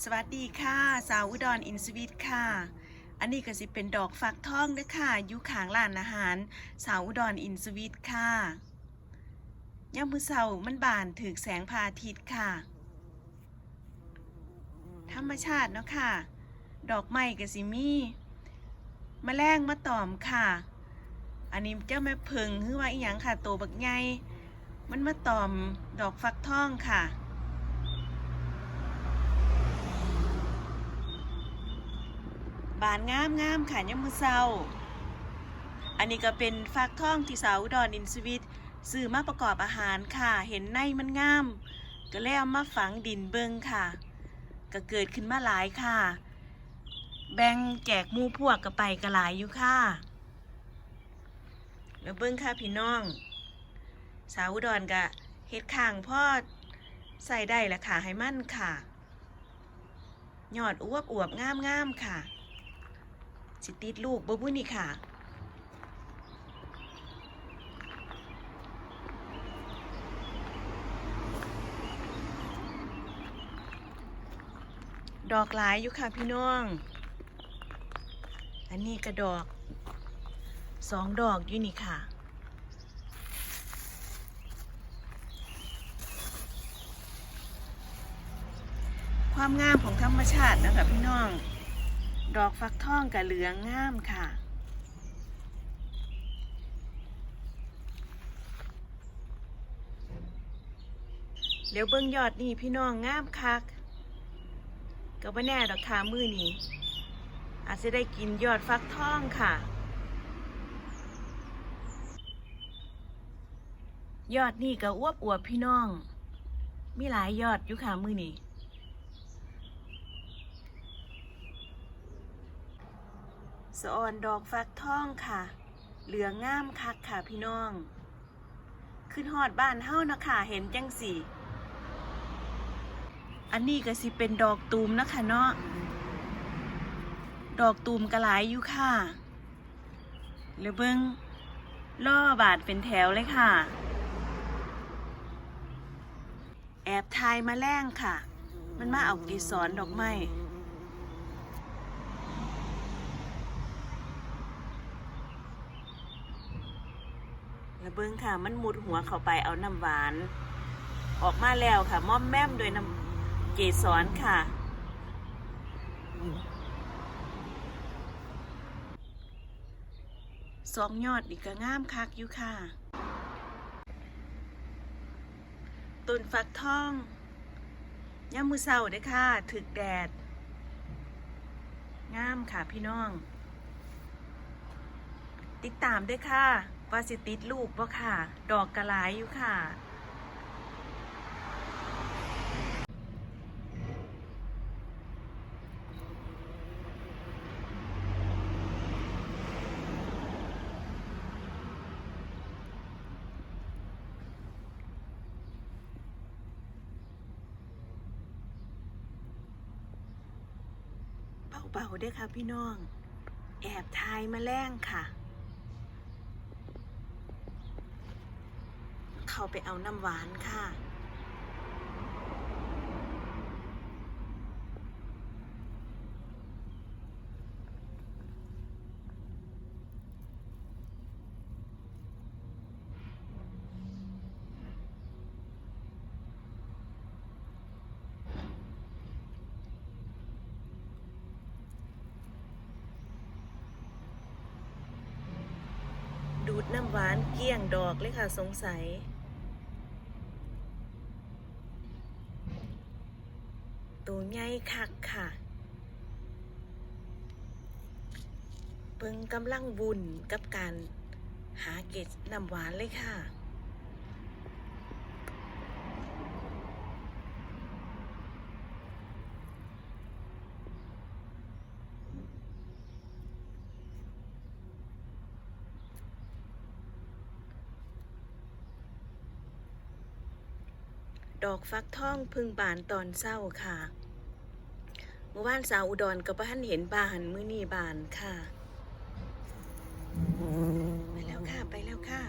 สวัสดีค่ะ สาวอุดรอินสวิตค่ะ อันนี้ก็สิเป็นดอกฟักทองเด้อค่ะอยู่ขางร้านอาหาร สาวอุดรอินสวิตค่ะย่ามมือเสามันบานถึกแสงพระอาทิตย์ค่ะ ธรรมชาติเนาะค่ะ ดอกไม้ก็สิมีมแมลงมาตอมค่ะ อันนี้เจ้าแม่เพิงคือว่าอีหยังค่ะ โตบักใหญ่มันมาตอมดอกฟักทองค่ะ บานงามงามค่ะยามมือเศร้า อันนี้ก็เป็นฟักทองที่สาวอุดรอินสวิตซื้อมาประกอบอาหารค่ะ เห็นในมันงาม ก็เลยเอามาฝังดินเบิงค่ะ ก็เกิดขึ้นมาหลายค่ะ แบ่งแจกมูพวกก็ไปก็หลายอยู่ค่ะแล้วเบิ้งค่ะพี่น้อง สาวดอุดรก็เฮ็ดข้างพ่อใส่ได้ละค่ะให้มั่นค่ะยอดอวบอวบงามงามค่ะ สิติดลูกบ่บุนี่ค่ะ ดอกหลายอยู่ค่ะพี่น้อง อันนี้กระดอกสองดอกอยู่นี่ค่ะความงามของธรรมชาตินะคะพี่น้อง ดอกฟักทองกับเหลืองงามค่ะ เดี๋ยวเบิ้งยอดนี่พี่น้องงามคักก็บ่แน่ดอกค่ะมือนี้อาจจะได้กินยอดฟักทองค่ะ ยอดนี่ก็อวบอวบพี่น้อง มีหลายยอดอยู่ค่ะมือนี้ สะออนดอกฟักทองค่ะ เหลืองงามคักค่ะพี่น้อง ขึ้นหอดบ้านเฮ้านะค่ะเห็นจังสีอันนี้ก็สิเป็นดอกตูมนะคะเนาะ ดอกตูมกระหลายอยู่ค่ะเดี๋ยวเบิ้งล่อบาดเป็นแถวเลยค่ะ แอบทายมาแล้งค่ะ มันมาเอาเกสรดอกไม้ แล้วเบิ้งค่ะ มันมุดหัวเข้าไปเอาน้ำหวาน ออกมาแล้วค่ะม่อมแม่มโดวยน้ำเกสรค่ะ สองยอดอีกก็งามคักอยู่ค่ะต้นฟักทองย่ามมือเศร้าเด้อค่ะถึกแดด งามค่ะพี่น้อง ติดตามด้วยค่ะ ว่าสิติดลูกบ่ค่ะ ดอกกระหลายอยู่ค่ะ เบาๆเด้วยค่ะพี่น้อง แอบทายมาแล้งค่ะ เขาไปเอาน้ำหวานค่ะดูดน้ำหวานเกลี้ยงดอกเลยค่ะสงสัย ตัวใหญ่คักค่ะเปิงกำลังวุ่นกับการหาเกล็ดน้ำหวานเลยค่ะดอกฟักทองพึ่งบานตอนเศร้าค่ะ เมื่อวานสาวอุดรกับบ้านเห็นบานมือนี่บานค่ะ ไปแล้วค่ะ ไปแล้วค่ะ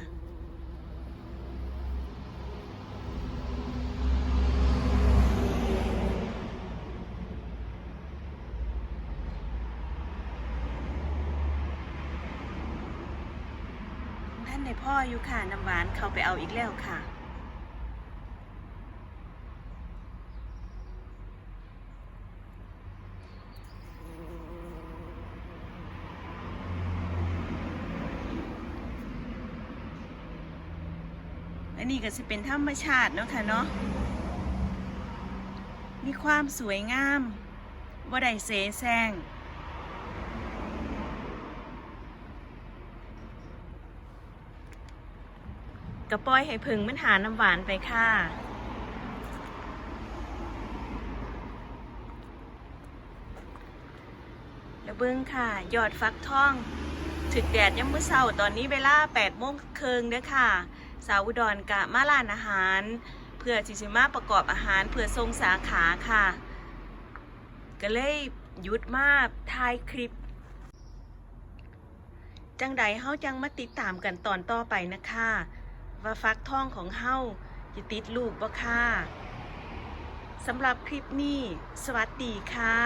ท่านในพ่ออยู่ค่ะน้ำหวานเขาไปเอาอีกแล้วค่ะ อันนี้ก็จะเป็นธรรมชาติเนาะค่ะเนาะ มีความสวยงามบ่ได้เสแสร้งกระป้อยให้พึ่งมันหาน้ำหวานไปค่ะแล้วเบิ้งค่ะ ยอดฟักทอง ถึกแดดยังมื้อเช้าตอนนี้เวลา8โมงครึ่งเด้อค่ะ สาวอุดรกะมาร้านอาหาร เพื่อสิสิมาประกอบอาหารเพื่อทรงสาขาค่ะ ก็เลยหยุดมาถ่ายคลิป จังใดเฮาจังมาติดตามกันตอนต่อไปนะคะ ว่าฟักทองของเฮาจะติดลูกบ่ค่ะสำหรับคลิปนี้ สวัสดีค่ะ